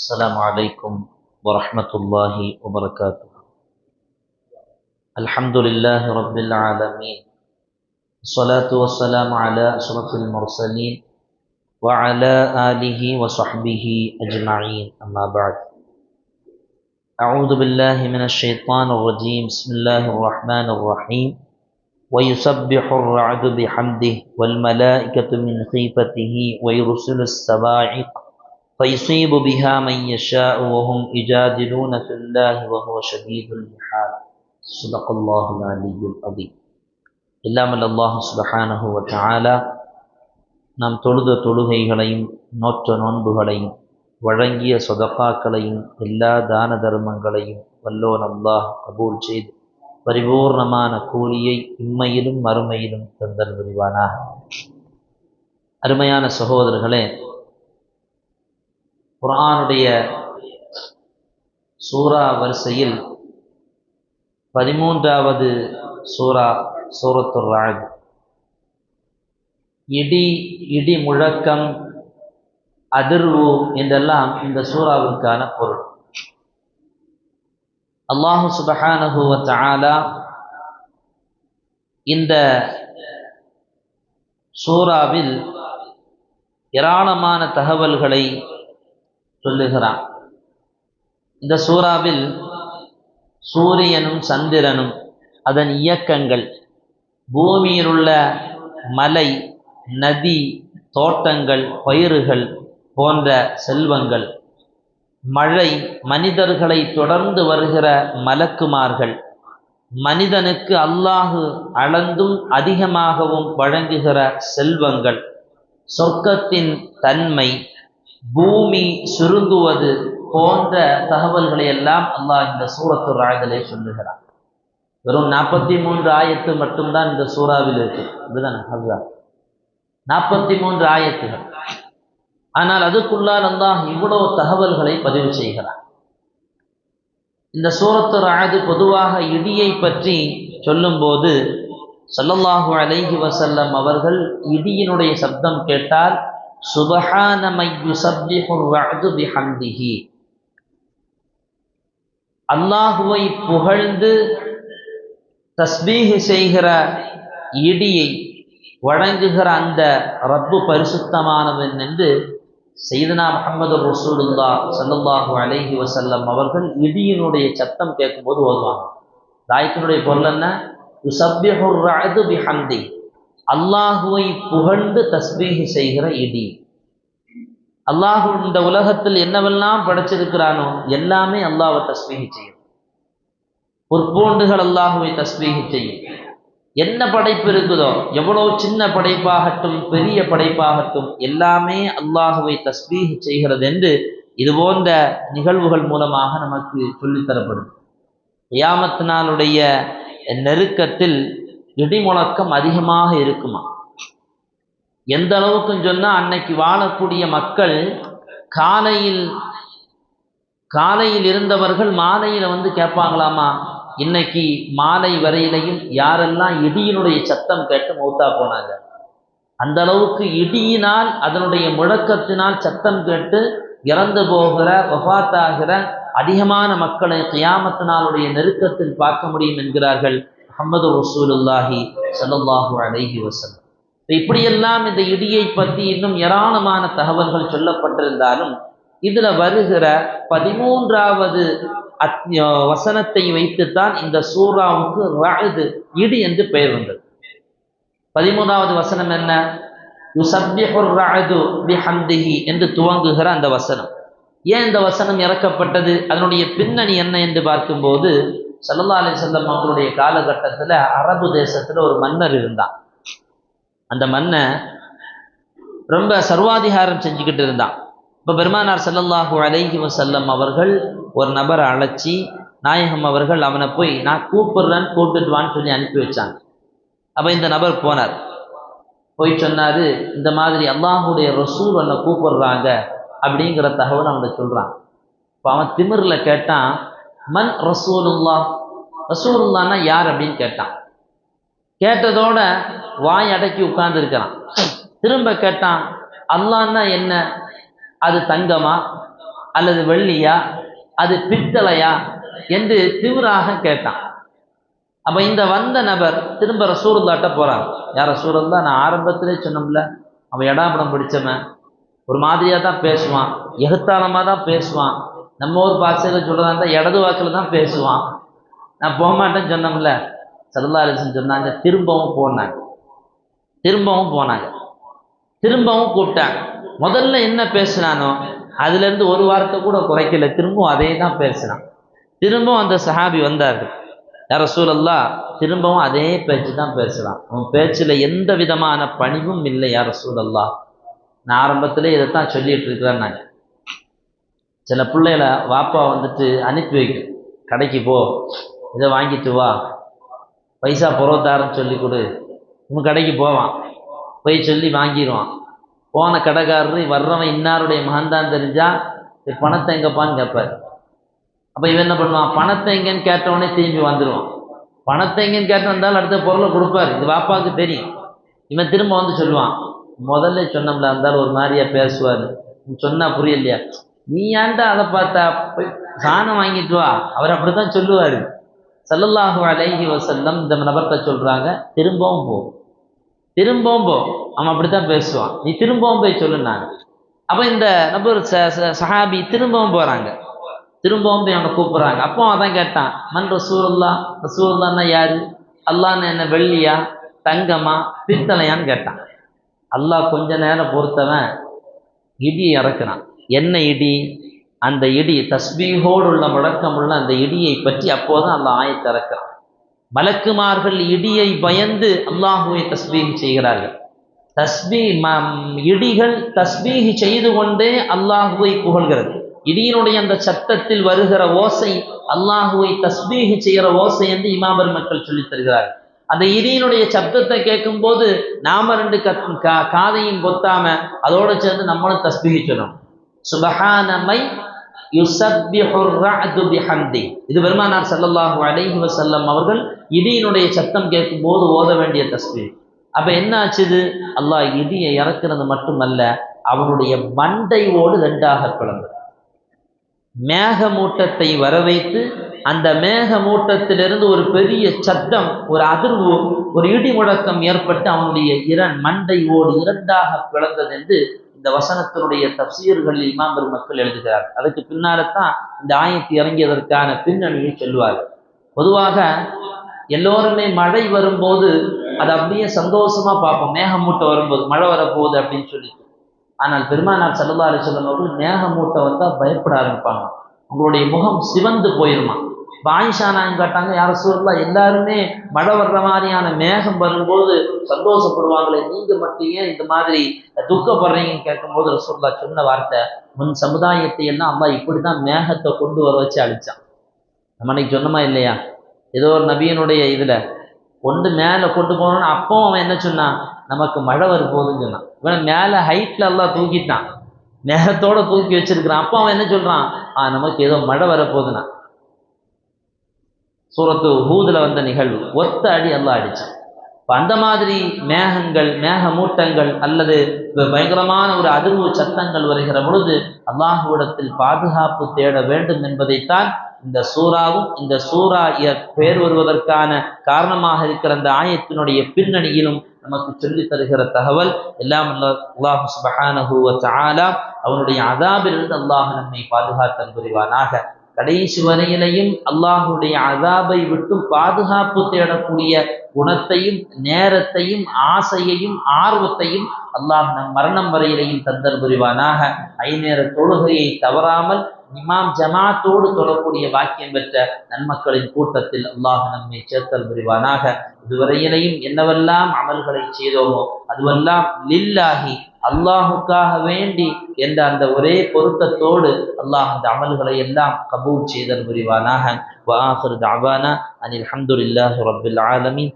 السلام عليكم ورحمة الله وبركاته. الحمد لله رب العالمين. الصلاة والسلام على أشرف المرسلين وعلى آله وصحبه أجمعين. أما بعد. أعوذ بالله من الشيطان الرجيم. بسم الله الرحمن الرحيم. ويسبح الرعد بحمده والملائكة من خيفته ويرسل السواعق فيصيب بها من يشاء وهم يجادلون في الله وهو شديد المحال صدق الله العلي العظيم இல்லாமல் அல்லாஹ் சுபஹானஹு வ தஆலா நாம் தொழுத தொழுகைகளையும் நோற்ற நோன்புகளையும் வழங்கிய சொதப்பாக்களையும் எல்லா தான தர்மங்களையும் வல்லோன் அல்லாஹ் கபூல் செய்து பரிபூர்ணமான கூலியை இம்மையிலும் மறுமையிலும் தந்தல் புரிவானாக அருமையான சகோதரர்களே குரானுடைய சூரா வரிசையில் பதிமூன்றாவது சூரா சூரத்துர் ராஜ் இடி இடி முழக்கம் அதிர்வு என்றெல்லாம் இந்த சூறாவிற்கான பொருள். அல்லாஹு சுபஹானஹு வ இந்த சூறாவில் ஏராளமான தகவல்களை சொல்லுகிறான். இந்த சூறாவில் சூரியனும் சந்திரனும் அதன் இயக்கங்கள் பூமியிலுள்ள மலை நதி தோட்டங்கள் பயிர்கள் போன்ற செல்வங்கள் மழை மனிதர்களை தொடர்ந்து வருகிற மலக்குமார்கள் மனிதனுக்கு அல்லாஹு அளந்தும் அதிகமாகவும் வழங்குகிற செல்வங்கள் சொர்க்கத்தின் தன்மை பூமி சுருங்குவது போன்ற தகவல்களை எல்லாம் அல்லாஹ் இந்த சூரத்து ராய்தலை சொல்லுகிறான். வெறும் நாற்பத்தி மூன்று ஆயத்து மட்டும்தான் இந்த சூறாவில் இருக்கு. இதுதானே அதுதான் நாற்பத்தி மூன்று ஆயத்துகள். ஆனால் அதுக்குள்ளால் அல்லாஹ் இவ்வளவு தகவல்களை பதிவு செய்கிறான். இந்த சூரத்து ராயது பொதுவாக இடியை பற்றி சொல்லும்போது சல்லல்லாஹு அலைஹி வசல்லம் அவர்கள் இடியினுடைய சப்தம் கேட்டால் சுபஹான பிஹம்திஹி. அல்லாஹுவை புகழ்ந்து தஸ்மீக செய்கிற இடியை வழங்குகிற அந்த ரப்பு பரிசுத்தமானவன் என்று செய்தனா முகமது ரசூலுல்லா சல்லுல்லாஹு அலைஹி வசல்லம் அவர்கள் இடியினுடைய சத்தம் கேட்கும்போது ஓதுவாங்க. தாயத்தினுடைய பொருள் என்ன? பிஹம்தி அல்லாஹுவை புகழ்ந்து தஸ்பீஹ் செய்கிற இடி. அல்லாஹு இந்த உலகத்தில் என்னவெல்லாம் படைச்சிருக்கிறானோ எல்லாமே அல்லாஹை தஸ்பீஹி செய்யும். பொற்பூண்டுகள் அல்லாஹுவை தஸ்பீஹி செய்யும். என்ன படைப்பு இருக்குதோ எவ்வளவு சின்ன படைப்பாகட்டும் பெரிய படைப்பாகட்டும் எல்லாமே அல்லாஹுவை தஸ்பீஹ் செய்கிறது என்று இது போன்ற நிகழ்வுகள் மூலமாக நமக்கு சொல்லித்தரப்படும். கியாமத் நாளுடைய நெருக்கத்தில் இடி முழக்கம் அதிகமாக இருக்குமா? எந்த அளவுக்குன்னு சொன்னால் அன்னைக்கு வாழக்கூடிய மக்கள் காலையில் காலையில் இருந்தவர்கள் மாலையில் வந்து கேட்பாங்களாமா? இன்னைக்கு மாலை வரையிலையும் யாரெல்லாம் இடியினுடைய சத்தம் கேட்டு மௌத்தா போனாங்க? அந்த அளவுக்கு இடியினால் அதனுடைய முழக்கத்தினால் சத்தம் கேட்டு இறந்து போகிற வஃத்தாகிற அதிகமான மக்களை கியாமத்தினாலுடைய நெருக்கத்தில் பார்க்க முடியும் என்கிறார்கள் முகமது ரசூலுல்லாஹி சல்லாஹூ அலைஹி வசல்லம் இப்படியெல்லாம் இந்த இடியை பற்றி இன்னும் ஏராளமான தகவல்கள் சொல்லப்பட்டிருந்தாலும் இதுல வருகிற பதிமூன்றாவது அத் வசனத்தை வைத்துத்தான் இந்த சூறாவுக்கு ராது இடி என்று பெயர் வந்தது. பதிமூன்றாவது வசனம் என்ன? பிஹம்திஹி என்று துவங்குகிற அந்த வசனம். ஏன் இந்த வசனம் இறக்கப்பட்டது? அதனுடைய பின்னணி என்ன என்று பார்க்கும்போது சல்லா அலி செல்லம் அவங்களுடைய காலகட்டத்தில் அரபு தேசத்தில் ஒரு மன்னர் இருந்தான். அந்த மன்னன் ரொம்ப சர்வாதிகாரம் செஞ்சுக்கிட்டு இருந்தான். இப்போ பெருமானார் சல்லல்லாஹு அலைஹி வசல்லம் அவர்கள் ஒரு நபரை அழைச்சி நாயகம் அவர்கள் அவனை போய் நான் கூப்பிடுறேன்னு கூப்பிட்டு வான்னு சொல்லி அனுப்பி வச்சாங்க. அப்போ இந்த நபர் போனார். போய் சொன்னார் இந்த மாதிரி அல்லாஹுடைய ரசூல் என்னை கூப்பிடுறாங்க அப்படிங்கிற தகவல் அவனை சொல்கிறான் இப்போ அவன் திமிரில் கேட்டான் மன் ரசூலுல்லா. ரசூலுல்லான்னா யார் அப்படின்னு கேட்டான். கேட்டதோட வாய் அடக்கி உட்கார்ந்துருக்கிறான். திரும்ப கேட்டான் அல்லான்னா என்ன? அது தங்கமா? அல்லது வெள்ளியா? அது பித்தளையா? என்று திவராக கேட்டான். அப்போ இந்த வந்த நபர் திரும்ப ரசூருல்லாட்ட போகிறார் யார் ரசூருல்லா நான் ஆரம்பத்திலே சொன்னோம்ல அவன் எடாபடம் பிடிச்சவன். ஒரு மாதிரியாக தான் பேசுவான். எகத்தாளமாக தான் பேசுவான். நம்ம ஊர் பாசையில் சொல்கிறதா இருந்தால் இடது வாக்கில் தான் பேசுவான். நான் போக மாட்டேன்னு சொன்னோம்ல சல்லா அலிசன் சொன்னாங்க திரும்பவும் போனாங்க. திரும்பவும் போனாங்க. திரும்பவும் கூப்பிட்டாங்க. முதல்ல என்ன பேசினானோ அதுலேருந்து ஒரு வாரத்தை கூட குறைக்கல. திரும்பவும் அதே தான் பேசினான். திரும்பவும் அந்த சஹாபி வந்தார்கள் யார சூழல்லா திரும்பவும் அதே பேச்சு தான் பேசலாம் அவன் பேச்சில் எந்த விதமான பணிவும் இல்லை யார சூழல்லா நான் ஆரம்பத்திலே இதைத்தான் சொல்லிட்டு இருக்கிறேன் நான் சில பிள்ளைகளை வாப்பா வந்துட்டு அனுப்பி வைக்கும் கடைக்கு போ. இதை வாங்கிட்டு வா. பைசா புறத்தாரன்னு சொல்லி கொடு. உன் கடைக்கு போவான். போய் சொல்லி வாங்கிடுவான். போன கடைக்காரரு வர்றவன் இன்னாருடைய மகன்தான் தெரிஞ்சா "இது பணத்தை எங்கப்பான்னு கேட்பார் அப்போ இவன் என்ன பண்ணுவான்? பணத்தை எங்கன்னு கேட்டவொடனே திரும்பி வந்துடுவான் பணத்தை எங்கன்னு கேட்டு வந்தாலும் அடுத்த பொருளை கொடுப்பாரு. இது வாப்பாவுக்கு தெரியும். இவன் திரும்ப வந்து சொல்லுவான். முதல்ல சொன்னோம்ல இருந்தாலும் ஒரு மாதிரியா பேசுவார். சொன்னால் சொன்னா புரியலையா? நீ ஏன்டா அதை பார்த்தா? போய் சாணம் வாங்கிட்டு வா. அவர் அப்படித்தான் சொல்லுவார். சல்லல்லாஹு அலைஹி வசல்லம் இந்த நபர்கிட்ட சொல்கிறாங்க திரும்பவும் போ. திரும்பவும் போ. அவன் அப்படித்தான் பேசுவான். நீ திரும்பவும் போய் சொல்லுனாங்க அப்போ இந்த நபர் ச ச- சஹாபி திரும்பவும் போகிறாங்க திரும்பவும் போய் அவனை கூப்பிட்றாங்க. அப்போ அதான் கேட்டான் மன் ரசூலுல்லா ரசூலுல்லான்னா யாரு? அல்லான்னு என்ன வெள்ளியா? தங்கமா? பித்தளையான்னு கேட்டான். அல்லாஹ் கொஞ்ச நேரம் பொறுத்தவன் இடி இறக்குறான். என்ன இடி? அந்த இடி தஸ்பீகோடு உள்ள முழக்கமுள்ள அந்த இடியை பற்றி அப்போதான் அந்த ஆயத்திறக்கிறான் மலக்குமார்கள் இடியை பயந்து அல்லாஹுவை தஸ்பீக் செய்கிறார்கள். தஸ்பீ இடிகள் தஸ்பீகி செய்து கொண்டே அல்லாஹுவை புகழ்கிறது. இடியினுடைய அந்த சத்தத்தில் வருகிற ஓசை அல்லாஹுவை தஸ்பீகி செய்கிற ஓசை என்று இமாமர் மக்கள் சொல்லித் தருகிறார்கள். அந்த இடியினுடைய சப்தத்தை கேட்கும்போது நாம ரெண்டு கத் கா- காதையும் கொத்தாம அதோட சேர்ந்து நம்மளும் தஸ்பீஹ் சொல்லணும் சுபஹானமை யுசப்பிஹுர் ரஅது பிஹம்தி. இது பெருமானார் ஸல்லல்லாஹு அலைஹி வஸல்லம் அவர்கள் இடியினுடைய சத்தம் கேட்கும் போது ஓத வேண்டிய தஸ்பீஹ் அப்ப என்ன ஆச்சுது அல்லாஹ் இடியை இறக்குறது மட்டுமல்ல அவனுடைய மண்டையோடு ரெண்டாக பிளந்தது. மேகமூட்டத்தை வரவைத்து அந்த மேகமூட்டத்திலிருந்து ஒரு பெரிய சத்தம் ஒரு அதிர்வு ஒரு இடி முழக்கம் ஏற்பட்டு அவனுடைய இரண் மண்டையோடு இரண்டாக பிளந்தது என்று இந்த வசனத்தினுடைய தப்சீர்களில் இமாம் பெருமக்கள் எழுதுகிறார். அதுக்கு பின்னால்தான் இந்த ஆயத்து இறங்கியதற்கான பின்னணியை சொல்லுவார் பொதுவாக எல்லோருமே மழை வரும்போது அதை அப்படியே சந்தோஷமா பார்ப்போம். மேகமூட்டம் வரும்போது மழை வரப்போகுது அப்படின்னு சொல்லிட்டு. ஆனால் பெருமானார் சல்லா அலிசல்லம் அவர்கள் மேகமூட்டம் வந்தால் பயப்பட ஆரம்பிப்பாங்க. உங்களுடைய முகம் சிவந்து போயிருமா? இப்ப கேட்டாங்க யார சொல்லலாம் எல்லாருமே மழை வர்ற மாதிரியான மேகம் வரும்போது சந்தோஷப்படுவாங்களே நீங்க மட்டும் ஏன் இந்த மாதிரி துக்கப்படுறீங்கன்னு கேட்கும்போது ரசூல்லா சொன்ன வார்த்தை முன் சமுதாயத்தை எல்லாம் அம்மா இப்படிதான் மேகத்தை கொண்டு வர வச்சு அழிச்சான் நம்ம அன்னைக்கு சொன்னோமா இல்லையா? ஏதோ ஒரு நபியனுடைய இதுல கொண்டு மேலே கொண்டு போனோம்னு அப்போ அவன் என்ன சொன்னான்? நமக்கு மழை வரப்போகுதுன்னு சொன்னான். இவன் மேலே ஹைட்ல எல்லாம் தூக்கிட்டான். மேகத்தோட தூக்கி வச்சிருக்கிறான். அப்போ அவன் என்ன சொல்றான்? ஆ நமக்கு ஏதோ மழை வரப்போகுதுன்னா. சூரத்து ஹூதில் வந்த நிகழ்வு. ஒத்த அடி எல்லாம் அடிச்சு. இப்போ அந்த மாதிரி மேகங்கள் மேக மூட்டங்கள் அல்லது பயங்கரமான ஒரு அதிர்வு சத்தங்கள் வருகிற பொழுது அல்லாஹுவிடத்தில் பாதுகாப்பு தேட வேண்டும் என்பதைத்தான் இந்த சூறாவும் இந்த சூறா பெயர் வருவதற்கான காரணமாக இருக்கிற அந்த ஆயத்தினுடைய பின்னணியிலும் நமக்கு சொல்லித் தருகிற தகவல் எல்லாம் அல்லாஹு சுபஹானஹூ அவனுடைய அதாபிலிருந்து அல்லாஹ் நம்மை பாதுகாத்தல் புரிவானாக. கடைசி வரையிலையும் அல்லாஹுடைய அதாபை விட்டு பாதுகாப்பு தேடக்கூடிய குணத்தையும் நேரத்தையும் ஆசையையும் ஆர்வத்தையும் அல்லாஹ் நம் மரணம் வரையிலையும் தந்தல் புரிவானாக. ஐநேர தொழுகையை தவறாமல் இமாம் ஜமாத்தோடு தொடரக்கூடிய வாக்கியம் பெற்ற நன்மக்களின் கூட்டத்தில் அல்லாஹ் நம்மை சேர்த்தல் புரிவானாக. இதுவரையிலையும் என்னவெல்லாம் அமல்களை செய்தோமோ அதுவெல்லாம் லில்லாகி அல்லாஹுக்காக வேண்டி என்ற அந்த ஒரே பொருத்தத்தோடு அல்லாஹ் அந்த அமல்களை எல்லாம் கபூல் செய்தல் புரிவானாக. வாஹர் தாவானா அனில் அஹமதுல்லாஹு ரபுல் ஆலமின்.